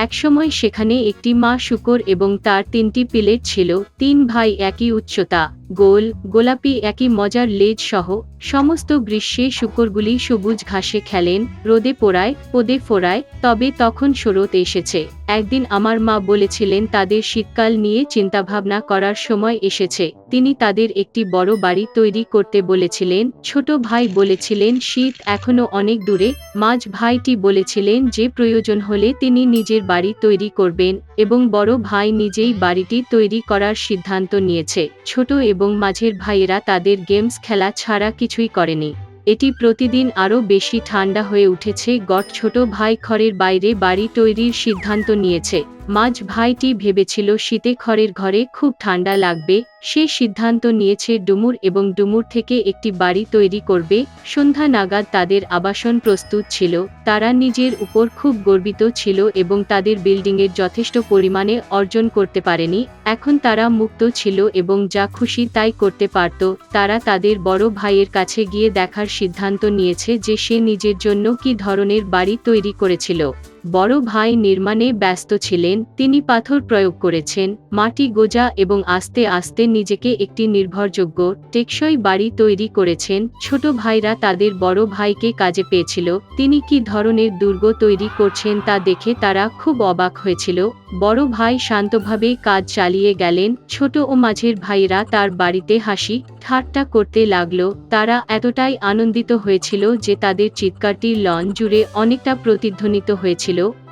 একসময় সেখানে একটি মা শুকর এবং তার তিনটি পিলেট ছিল তিন ভাই একই উচ্চতা। গোল, গোলাপি একই মজার লেজ সহ সমস্ত গ্রীষ্মে শুকরগুলি সবুজ ঘাসে খেলেন, রোদে পোড়ায়, পদে ফোড়ায়, তবে তখন শরৎ এসেছে। একদিন আমার মা বলেছিলেন, তাদের শীতকাল নিয়ে চিন্তাভাবনা করার সময় এসেছে। তিনি তাদের একটি বড় বাড়ি তৈরি করতে বলেছিলেন, ছোট ভাই বলেছিলেন, শীত এখনও অনেক দূরে। মাঝ ভাইটি বলেছিলেন, যে প্রয়োজন হলে তিনি নিজের বাড়ি তৈরি করবেন। এবং বড় ভাই নিজেই বাড়িটি তৈরি করার সিদ্ধান্ত নিয়েছে। ছোট এবং মাঝের ভাইয়েরা তাদের গেমস খেলা ছাড়া কিছুই করেনি। এটি প্রতিদিন আরও বেশি ঠান্ডা হয়ে উঠেছে। গট ছোট ভাই খড়ের বাইরে বাড়ি তৈরির সিদ্ধান্ত নিয়েছে। মাঝ ভাইটি ভেবেছিল শীতে খড়ের ঘরে খুব ঠান্ডা লাগবে, সে সিদ্ধান্ত নিয়েছে ডুমুর এবং ডুমুর থেকে একটি বাড়ি তৈরি করবে, সন্ধ্যা নাগাদ তাদের আবাসন প্রস্তুত ছিল, তারা নিজের উপর খুব গর্বিত ছিল এবং তাদের বিল্ডিংয়ের যথেষ্ট পরিমাণে অর্জন করতে পারেনি, এখন তারা মুক্ত ছিল এবং যা খুশি তাই করতে পারত, তারা তাদের বড় ভাইয়ের কাছে গিয়ে দেখার সিদ্ধান্ত নিয়েছে যে সে নিজের জন্য কি ধরনের বাড়ি তৈরি করেছিল। বড় ভাই নির্মাণে ব্যস্ত ছিলেন, তিনি পাথর প্রয়োগ করেছেন, মাটি গোজা এবং আস্তে আস্তে নিজেকে একটি নির্ভরযোগ্য, টেকসই বাড়ি তৈরি করেছেন, ছোট ভাইরা তাদের বড় ভাইকে কাজে পেয়েছিল, তিনি কি ধরনের দুর্গ তৈরি করছেন তা দেখে তারা খুব অবাক হয়েছিল, বড় ভাই শান্তভাবে কাজ চালিয়ে গেলেন, ছোট ও মাঝের ভাইরা তার বাড়িতে হাসি, ঠাট্টা করতে লাগল, তারা এতটাই আনন্দিত হয়েছিল যে তাদের চিৎকারটি লন জুড়ে অনেকটা প্রতিধ্বনিত হয়েছিল।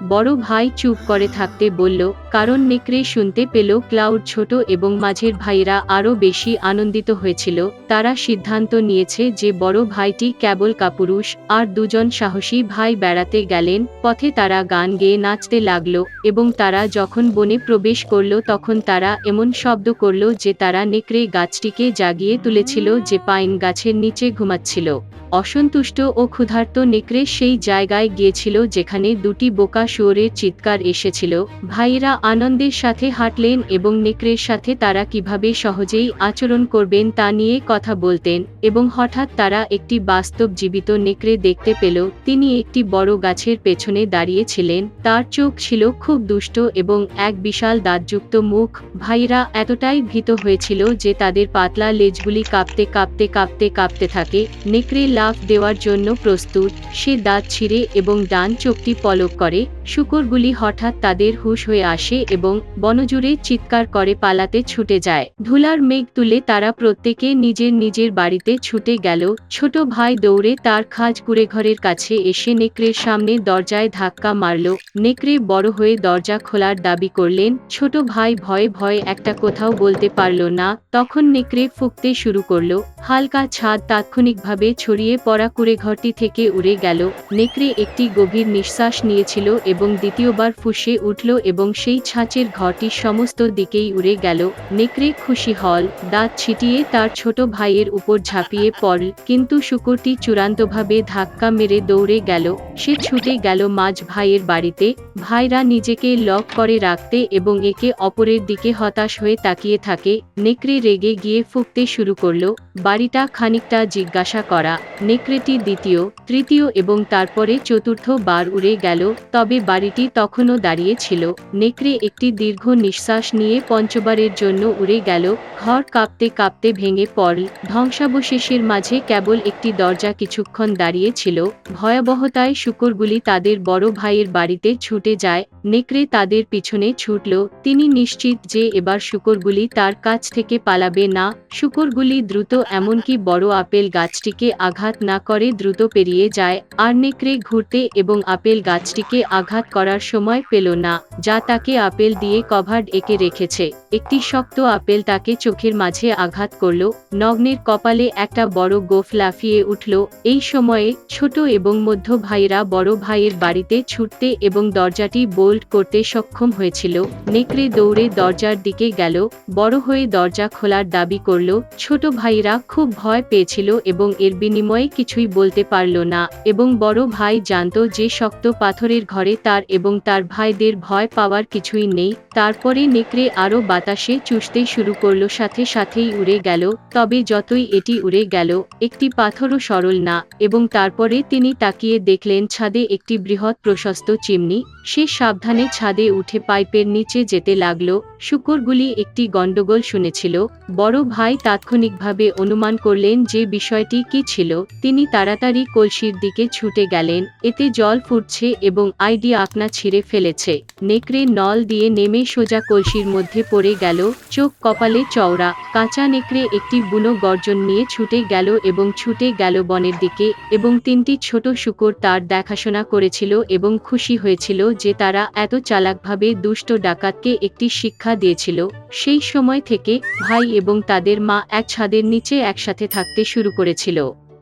বড় ভাই চুপ করে থাকতে বলল কারণ নেকড়ে শুনতে পেল ক্লাউড ছোট এবং মাঝের ভাইরা আরও বেশি আনন্দিত হয়েছিল। তারা সিদ্ধান্ত নিয়েছে যে বড় ভাইটি কেবল কাপুরুষ আর দুজন সাহসী ভাই বেড়াতে গেলেন। পথে তারা গান গেয়ে নাচতে লাগল এবং তারা যখন বনে প্রবেশ করল তখন তারা এমন শব্দ করল যে তারা নেকড়ে গাছটিকে জাগিয়ে তুলেছিল যে পাইন গাছের নিচে ঘুমাচ্ছিল। অসন্তুষ্ট ও ক্ষুধার্ত নেকড়ে সেই জায়গায় গিয়েছিল যেখানে দুটি বোকা শুয়োরের চিৎকার এসেছিল। ভাইয়েরা আনন্দের সাথে হাঁটলেন এবং নেকড়ের সাথে তারা কীভাবে সহজেই আচরণ করবেন তা নিয়ে কথা বলতেন এবং হঠাৎ তারা একটি বাস্তব জীবিত নেকড়ে দেখতে পেল। তিনি একটি বড় গাছের পেছনে দাঁড়িয়েছিলেন তার চোখ ছিল খুব দুষ্ট এবং এক বিশাল দাঁতযুক্ত মুখ। ভাইরা এতটাই ভীত হয়েছিল যে তাদের পাতলা লেজগুলি কাঁপতে কাঁপতে কাঁপতে কাঁপতে থাকে। নেকড়ে লাফ দেওয়ার জন্য প্রস্তুত। সে দাঁত ছিঁড়ে এবং ডান চোখটি পলক করে। শুকরগুলি হঠাৎ তাদের হুশ হয়ে আসে এবং বনজুড়ে চিৎকার করে পালাতে ছুটে যায়। ধুলার মেঘ তুলে তারা প্রত্যেকে নিজের নিজের বাড়িতে ছুটে গেল। ছোট ভাই দৌড়ে তার খাজ কুড়ে ঘরের কাছে এসে নেকড়ের সামনে দরজায় ধাক্কা মারল। নেকড়ে বড় হয়ে দরজা খোলার দাবি করলেন, ছোট ভাই ভয়ে ভয়ে একটা কোথাও বলতে পারল না। তখন নেকড়ে ফুঁকতে শুরু করল। হালকা ছাদ তাৎক্ষণিকভাবে ছড়িয়ে পড়া কুড়ে ঘরটি থেকে উড়ে গেল। নেকড়ে একটি গভীর নিঃশ্বাস নিয়েছিল এবং দ্বিতীয়বার ফুসে উঠল এবং সেই ছাঁচের ঘরটি সমস্ত দিকেই উড়ে গেল। নেকড়ে খুশি হল, দাঁত ছিটিয়ে তার ছোট ভাইয়ের উপর ঝাঁপিয়ে পড়ল, কিন্তু শুকুরটি চূড়ান্তভাবে ধাক্কা মেরে দৌড়ে গেল। সে ছুটে গেল মাঝ ভাইয়ের বাড়িতে। ভাইরা নিজেকে লক করে রাখতে এবং একে অপরের দিকে হতাশ হয়ে তাকিয়ে থাকে। নেকড়ে রেগে গিয়ে ফুঁকতে শুরু করল। বাড়িটা খানিকটা জিজ্ঞাসা করা। নেকড়েটি দ্বিতীয়, তৃতীয় এবং তারপরে চতুর্থ বার উড়ে গেল। তবে বাড়িটি তখনও দাঁড়িয়ে ছিল। নেকড়ে একটি দীর্ঘ নিঃশ্বাস নিয়ে পঞ্চবারের জন্য উড়ে গেল। ঘর কাঁপতে কাঁপতে ভেঙে পড়ল। ধ্বংসাবশেষের মাঝে কেবল একটি দরজা কিছুক্ষণ দাঁড়িয়ে ছিল। ভয়াবহতায় শুকরগুলি তাদের বড় ভাইয়ের বাড়িতে ছুটে যায়। নেকড়ে তাদের পিছনে ছুটল। তিনি নিশ্চিত যে এবার শুকরগুলি তার কাছ থেকে পালাবে না। শুকরগুলি দ্রুত এমনকি বড় আপেল গাছটিকে আঘাত না করে দ্রুত পেরিয়ে যায়। আর নেকড়ে ঘুরতে এবং আপেল গাছটিকে আঘাত করার সময় পেল না, যা তাকে আপেল দিয়ে কভার্ড এঁকে রেখেছে। একটি শক্ত আপেল তাকে চোখের মাঝে আঘাত করল, নগ্নের কপালে একটা বড় গোফ লাফিয়ে উঠল। এই সময়ে ছোট এবং মধ্য ভাইরা বড় ভাইয়ের বাড়িতে ছুটতে এবং দরজাটি বোল্ড করতে সক্ষম হয়েছিল। নেকড়ে দৌড়ে দরজার দিকে গেল, বড় হয়ে দরজা খোলার দাবি করল। ছোট ভাইরা খুব ভয় পেয়েছিল এবং এর বিনিময়ে কিছুই বলতে পারল না, এবং বড় ভাই জানতো যে শক্ত পাথরের ঘরে তার এবং তার ভাইদের ভয় পাওয়ার কিছুই নেই। তারপরে নেকড়ে আরও বাতাসে চুষতে শুরু করল, সাথে সাথেই উড়ে গেল। তবে যতই এটি উড়ে গেল, একটি পাথরও সরল না এবং তারপরে তিনি তাকিয়ে দেখলেন, ছাদে একটি বৃহৎ প্রশস্ত চিমনি। সে সাবধানে ছাদে উঠে পাইপের নিচে যেতে লাগল। শুকরগুলি একটি গন্ডগোল শুনেছিল। বড় ভাই তাৎক্ষণিকভাবে অনুমান করলেন যে বিষয়টি কি ছিল। তিনি তাড়াতাড়ি কলসির দিকে ছুটে গেলেন। এতে জল ফুটছে এবং আইডি আকনা ছিঁড়ে ফেলেছে। নেকড়ে নল দিয়ে নেমে সোজা কলসির মধ্যে পড়ে গেল, চোখ কপালে চওড়া। কাঁচা নেকড়ে একটি বুনো গর্জন নিয়ে ছুটে গেল এবং ছুটে গেল বনের দিকে এবং তিনটি ছোট শুকর তার দেখাশোনা করেছিল এবং খুশি হয়েছিল যে তারা এত চালাকভাবে দুষ্ট ডাকাতকে একটি শিক্ষা দিয়েছিল। সেই সময় থেকে ভাই এবং তাদের মা এক ছাদের নিচে একসাথে থাকতে শুরু করেছিল।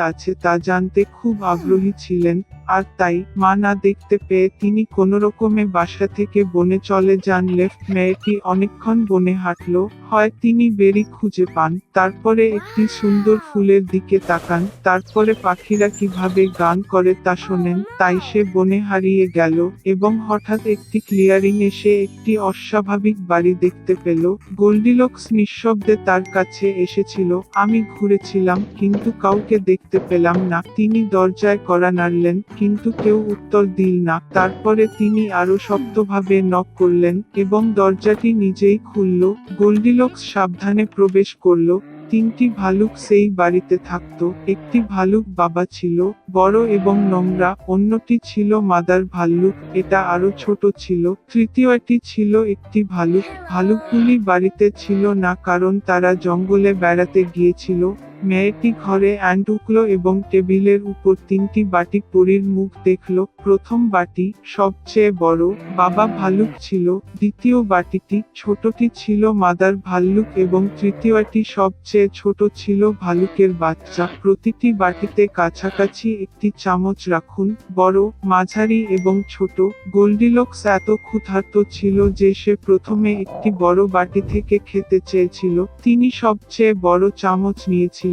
আছে তা জানতে খুব আগ্রহী ছিলেন। আর তাই মা না দেখতে পেয়ে তিনি কোনোরকমে বাসা থেকে বনে চলে যান। লেফট মেয়েটি অনেকক্ষণ বনে হাঁটলো, হয় তিনি বেরি খুঁজে পান, তারপরে একটি সুন্দর ফুলের দিকে তাকান, তারপরে পাখিরা কীভাবে গান করে তা শোনেন, তাই সে বনে হারিয়ে গেল এবং হঠাৎ একটি ক্লিয়ারিং এসে একটি অস্বাভাবিক বাড়ি দেখতে পেল। গোল্ডিলক্স নিঃশব্দে তার কাছে এসেছিল, আমি ঘুরেছিলাম, কিন্তু কাউকে দেখতে পেলাম না। তিনি দরজায় করা নাড়লেন কিন্তু কেউ উত্তর দিল না। তারপরে তিনি আরও শক্তভাবে নক করলেন এবং দরজাটি নিজেই খুলল। গোল্ডিলক্স সাবধানে প্রবেশ করল। তিনটি ভালুক সেই বাড়িতে থাকতো। একটি ভালুক বাবা ছিল, বড় এবং নোংরা, অন্যটি ছিল মাদার ভাল্লুক, এটা আরও ছোট ছিল। তৃতীয়টি ছিল একটি ভালুক। ভালুকগুলি বাড়িতে ছিল না কারণ তারা জঙ্গলে বেড়াতে গিয়েছিল। মেয়েটি ঘরে অ্যান্ড উকলো এবং টেবিলের উপর তিনটি বাটি পরীর মুখ দেখল। প্রথম বাটি সবচেয়ে বড় বাবা ভালুক ছিল, দ্বিতীয় বাটিটি ছোটটি ছিল মাদার ভাল্লুক এবং তৃতীয়টি সবচেয়ে ছোট ছিল ভালুকের বাচ্চা। প্রতিটি বাটিতে কাছাকাছি একটি চামচ রাখুন, বড়, মাঝারি এবং ছোট। গোল্ডিলক্স এত ক্ষুধার্ত ছিল যে সে প্রথমে একটি বড় বাটি থেকে খেতে চেয়েছিল। তিনি সবচেয়ে বড় চামচ নিয়েছিলেন।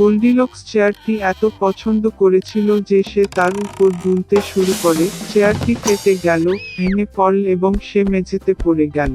গোল্ডিলক্স চেয়ারটি এত পছন্দ করেছিল যে সে তার উপর দুলতে শুরু করে। চেয়ারটি কেটে গেল, ভেঙে পড়ল এবং সে মেঝেতে পড়ে গেল।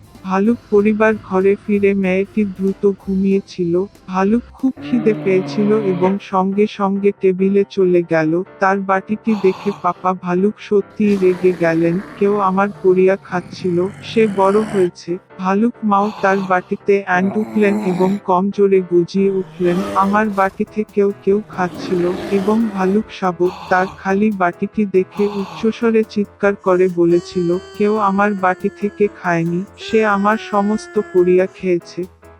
ভালুক পরিবার ঘরে ফিরে মেয়েটি দ্রুত ঘুমিয়েছিল, ভালুক খুব খিদে পেয়েছিল এবং সঙ্গে সঙ্গে টেবিলে চলে গেল, তার বাটিটি দেখে পাপা ভালুক সত্যিই রেগে গেলেন, কেউ আমার করিয়া খাচ্ছিল, সে বড় হয়েছে। ভালুক মাও তার বাটিতে অ্যান্ড উঠলেন এবং কম জোরে গুজিয়ে উঠলেন, আমার বাটি থেকেও কেউ খাচ্ছিল এবং ভালুক শাবক তার খালি বাটিটি দেখে উচ্চস্বরে চিৎকার করে বলেছিল, কেউ আমার বাটি থেকে খায়নি, সে আমার সমস্ত পরিয়া খেয়েছে।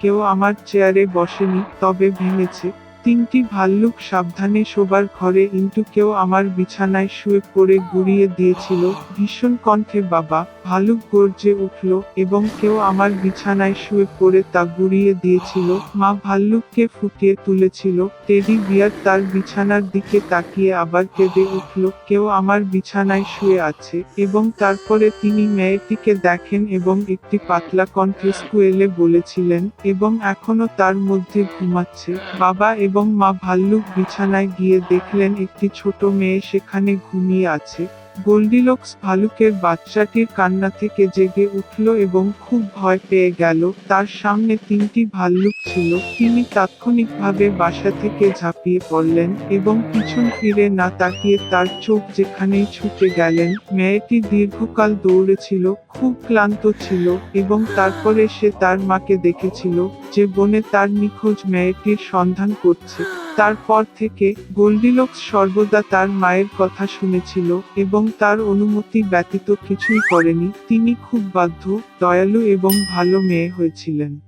কেউ আমার চেয়ারে বসেনি, তবে ভেঙেছে। তিনটি ভাল্লুক সাবধানে শোবার ঘরে ইন্টু কেউ আমার বিছানায় শুয়ে পড়ে গুড়িয়ে দিয়েছিল, ভীষণ কণ্ঠে, বাবা। ভালুক গর্জে উঠল এবং কেউ আমার বিছানায় শুয়ে পড়ে তা গুড়িয়ে দিয়েছিল। মা ভাল্লুককে ফুটিয়ে তুলেছিল। টেডি বিয়ার তার বিছানার দিকে তাকিয়ে আবার কেঁদে উঠল, কেউ আমার বিছানায় শুয়ে আছে? এবং তারপরে তিনি মেয়েটিকে দেখেন এবং একটি পাতলা কণ্ঠে স্কুয়েলে বলেছিলেন, এবং এখনও তার মধ্যে ঘুমাচ্ছে। বাবা এবং মা ভাল্লুক বিছানায় গিয়ে দেখলেন একটি ছোট মেয়ে সেখানে ঘুমিয়ে আছে। গোল্ডিলক্স ভালুকের বাচ্চাটির কান্না থেকে জেগে উঠল এবং খুব ভয় পেয়ে গেল। তার সামনে তিনটি ভাল্লুক ছিল। তিনি তাৎক্ষণিকভাবে বাসা থেকে ঝাঁপিয়ে পড়লেন এবং পিছন ফিরে না তাকিয়ে তার চোখ যেখানেই ছুটে গেলেন, মেয়েটি দীর্ঘকাল দৌড়েছিল, খুব ক্লান্ত ছিল এবং তারপরে সে তার মাকে দেখেছিল যে বনে তার নিখোঁজ মেয়েটির সন্ধান করছে। তারপর থেকে গোল্ডিলক্স সর্বদা তার মায়ের কথা শুনেছিল এবং তার অনুমতি ব্যতীত কিছুই করেনি। তিনি খুব বাধ্য, দয়ালু এবং ভালো মেয়ে হয়েছিলেন।